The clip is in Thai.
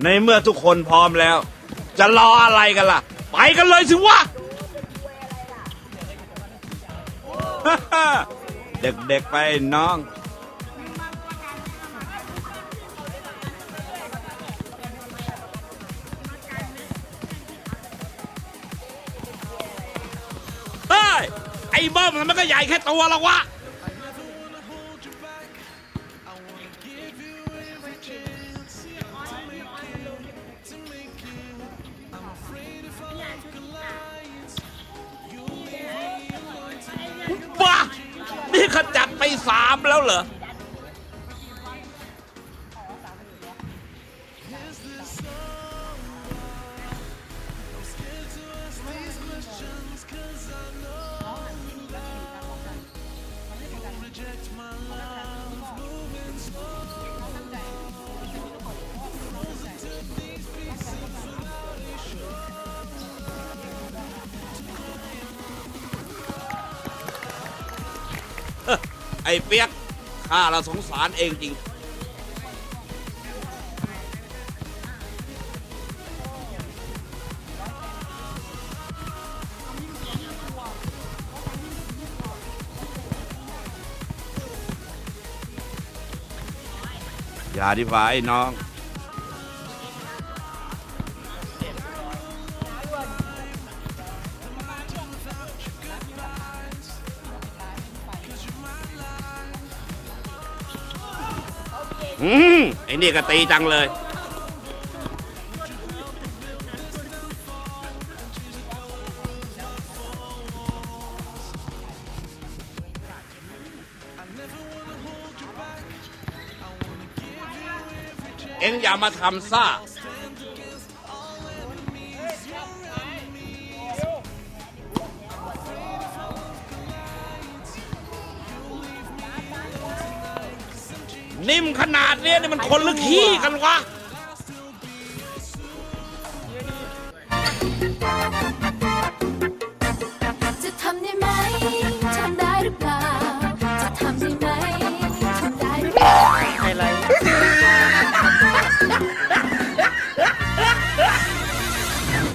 ในเมื่อทุกคนพร้อมแล้ว จะรออะไรกันล่ะ ไปกันเลยสิวะ เด็กๆไปน้อง เฮ้ย ไอ้เบิ้มมันก็ใหญ่แค่ตัวละวะ จัดไปสามแล้วเหรอ ไอ้เปียกข้าเราสงสารเองจริง อย่าดีกว่าไอ้น้อง อืมไอ้นี่ก็ตีจังเลย เอ็งอย่ามาทำซ่า นิ่มขนาดเนี้ยนี่มันคนหรือขี้กันวะ